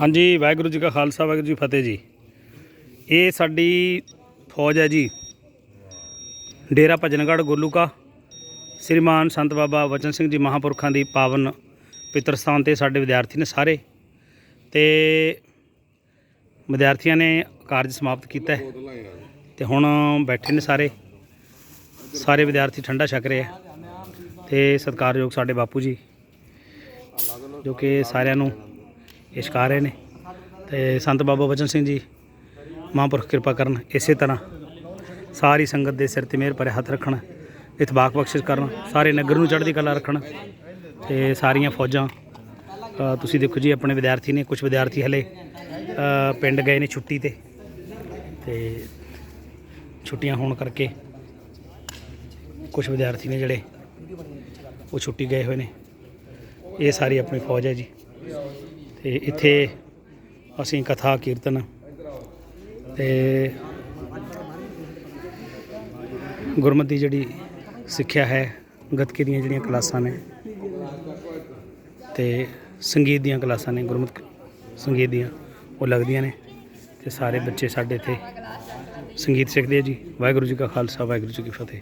ਹਾਂਜੀ, ਵਾਹਿਗੁਰੂ ਜੀ ਕਾ ਖਾਲਸਾ, ਵਾਹਿਗੁਰੂ ਜੀ ਫਤਿਹ ਜੀ। ਇਹ ਸਾਡੀ ਫੌਜ ਹੈ ਜੀ। ਡੇਰਾ ਭਜਨਗੜ੍ਹ ਗੋਲੂਕਾ ਸ੍ਰੀਮਾਨ ਸੰਤ ਬਾਬਾ ਵਚਨ ਸਿੰਘ ਜੀ ਮਹਾਂਪੁਰਖਾਂ ਦੀ ਪਾਵਨ ਪਿੱਤਰ ਸਥਾਨ ਤੇ ਸਾਡੇ ਵਿਦਿਆਰਥੀ ਨੇ ਸਾਰੇ। ਤੇ ਵਿਦਿਆਰਥੀਆਂ ਨੇ ਕਾਰਜ ਸਮਾਪਤ ਕੀਤਾ ਹੈ। ਤੇ ਹੁਣ ਬੈਠੇ ਨੇ ਸਾਰੇ। ਸਾਰੇ ਵਿਦਿਆਰਥੀ ਠੰਡਾ ਛਕ ਰਹੇ ਆ ਤੇ ਸਤਿਕਾਰਯੋਗ ਸਾਡੇ ਬਾਪੂ ਜੀ। ਜੋ ਕਿ ਸਾਰਿਆਂ ਨੂੰ ਇਹ ਛਕਾ ਰਹੇ ਨੇ। ਤੇ ਸੰਤ ਬਾਬਾ ਬਚਨ ਸਿੰਘ ਜੀ, ਮਹਾਂਪੁਰਖ ਕਿਰਪਾ ਕਰਨ ਇਸੇ ਤਰ੍ਹਾਂ ਸਾਰੀ ਸੰਗਤ ਦੇ ਸਿਰ ਤੇ ਮਿਹਰ ਭਰੇ ਹੱਥ ਰੱਖਣ, ਇਤਬਾਕ ਬਖਸ਼ਿਸ਼ ਕਰਨ, ਸਾਰੇ ਨਗਰ ਨੂੰ ਚੜ੍ਹਦੀ ਕਲਾ ਰੱਖਣ ਤੇ ਸਾਰੀਆਂ ਫੌਜਾਂ ਤੁਸੀਂ ਦੇਖੋ ਜੀ ਆਪਣੇ ਵਿਦਿਆਰਥੀ ਨੇ ਕੁਝ ਵਿਦਿਆਰਥੀ ਹਲੇ ਪਿੰਡ ਗਏ ਨੇ ਛੁੱਟੀ ਤੇ। ਤੇ ਛੁੱਟੀਆਂ ਹੋਣ ਕਰਕੇ ਕੁਝ ਵਿਦਿਆਰਥੀ ਨੇ ਜਿਹੜੇ ਉਹ ਛੁੱਟੀ ਗਏ ਹੋਏ ਨੇ। ਇਹ ਸਾਰੀ ਆਪਣੀ ਫੌਜ ਹੈ ਜੀ। ਤੇ ਇੱਥੇ ਅਸੀਂ ਕਥਾ, ਕੀਰਤਨ ਤੇ ਗੁਰਮਤਿ ਦੀ ਜਿਹੜੀ ਸਿੱਖਿਆ ਹੈ, ਗੱਤਕੇ ਦੀਆਂ ਜਿਹੜੀਆਂ ਕਲਾਸਾਂ ਨੇ ਤੇ ਸੰਗੀਤ ਦੀਆਂ ਕਲਾਸਾਂ ਨੇ, ਗੁਰਮਤਿ ਸੰਗੀਤ ਦੀਆਂ, ਉਹ ਲੱਗਦੀਆਂ ਨੇ ਤੇ ਸਾਰੇ ਬੱਚੇ ਸਾਡੇ ਇੱਥੇ ਸੰਗੀਤ ਸਿੱਖਦੇ ਆ ਜੀ। ਵਾਹਿਗੁਰੂ ਜੀ ਕਾ ਖਾਲਸਾ, ਵਾਹਿਗੁਰੂ ਜੀ ਕੀ ਫਤਿਹ।